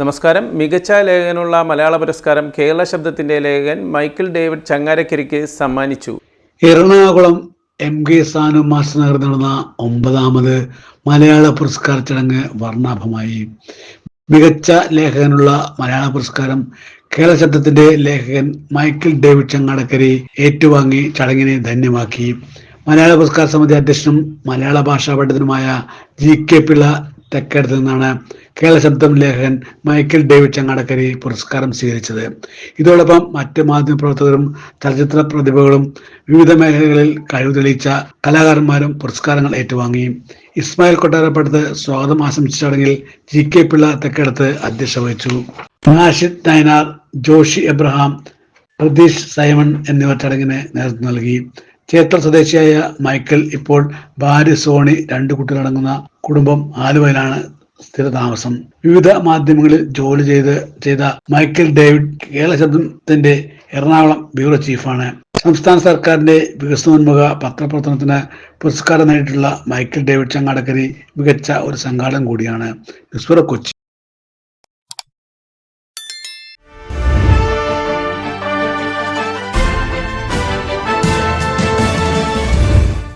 നമസ്കാരം. മികച്ച ലേഖനുള്ള മലയാള പുരസ്കാരം കേരള ശബ്ദത്തിന്റെ ലേഖകൻ മൈക്കിൾ ഡേവിഡ് ചങ്ങാരക്കരിക്ക് സമ്മാനിച്ചു. Ernakulam M K Sanu master Nagar നടന്ന ഒമ്പതാമത് മലയാള പുരസ്കാര ചടങ്ങ് വർണാഭമായി. മികച്ച ലേഖകനുള്ള മലയാള പുരസ്കാരം കേരള ശബ്ദത്തിന്റെ ലേഖകൻ മൈക്കിൾ ഡേവിഡ് ചങ്ങാടക്കരി ഏറ്റുവാങ്ങി ചടങ്ങിനെ ധന്യമാക്കി. മലയാള പുരസ്കാര സമിതി അധ്യക്ഷനും മലയാള ഭാഷാ പണ്ഡിതനുമായ ജി കെ പിള്ള തെക്കേടത്ത് നിന്നാണ് കേരള ശബ്ദം ലേഖകൻ മൈക്കിൾ ഡേവിഡ് ചങ്ങാടക്കരി പുരസ്കാരം സ്വീകരിച്ചത്. ഇതോടൊപ്പം മറ്റ് മാധ്യമപ്രവർത്തകരും ചലച്ചിത്ര പ്രതിഭകളും വിവിധ മേഖലകളിൽ കഴിവ് തെളിയിച്ച കലാകാരന്മാരും പുരസ്കാരങ്ങൾ ഏറ്റുവാങ്ങി. ഇസ്മായിൽ കൊട്ടാരപ്പടുത്ത് സ്വാഗതം ആശംസിച്ച ചടങ്ങിൽ ജി കെ പിള്ള തെക്കെടുത്ത് അധ്യക്ഷ വഹിച്ചു. നാഷിദ് നയനാർ ജോഷി എബ്രഹാം പ്രതീഷ് സൈമൺ എന്നിവർ ചടങ്ങിന് നേതൃത്വം നൽകി. ചേത്ര സ്വദേശിയായ മൈക്കിൾ ഇപ്പോൾ ഭാര്യ സോണി രണ്ട് കുട്ടികളടങ്ങുന്ന കുടുംബം ആലുവയിലാണ് സ്ഥിരതാമസം. വിവിധ മാധ്യമങ്ങളിൽ ജോലി ചെയ്ത് ചെയ്ത മൈക്കൽ ഡേവിഡ് കേരള ശബ്ദത്തിന്റെ എറണാകുളം ബ്യൂറോ ചീഫാണ്. സംസ്ഥാന സർക്കാരിന്റെ വികസനോന്മുഖ പത്രപ്രവർത്തനത്തിന് പുരസ്കാരം നേടിയിട്ടുള്ള മൈക്കിൾ ഡേവിഡ് ചങ്ങാടക്കരി മികച്ച ഒരു സംഘാടകം കൂടിയാണ്. കൊച്ചി.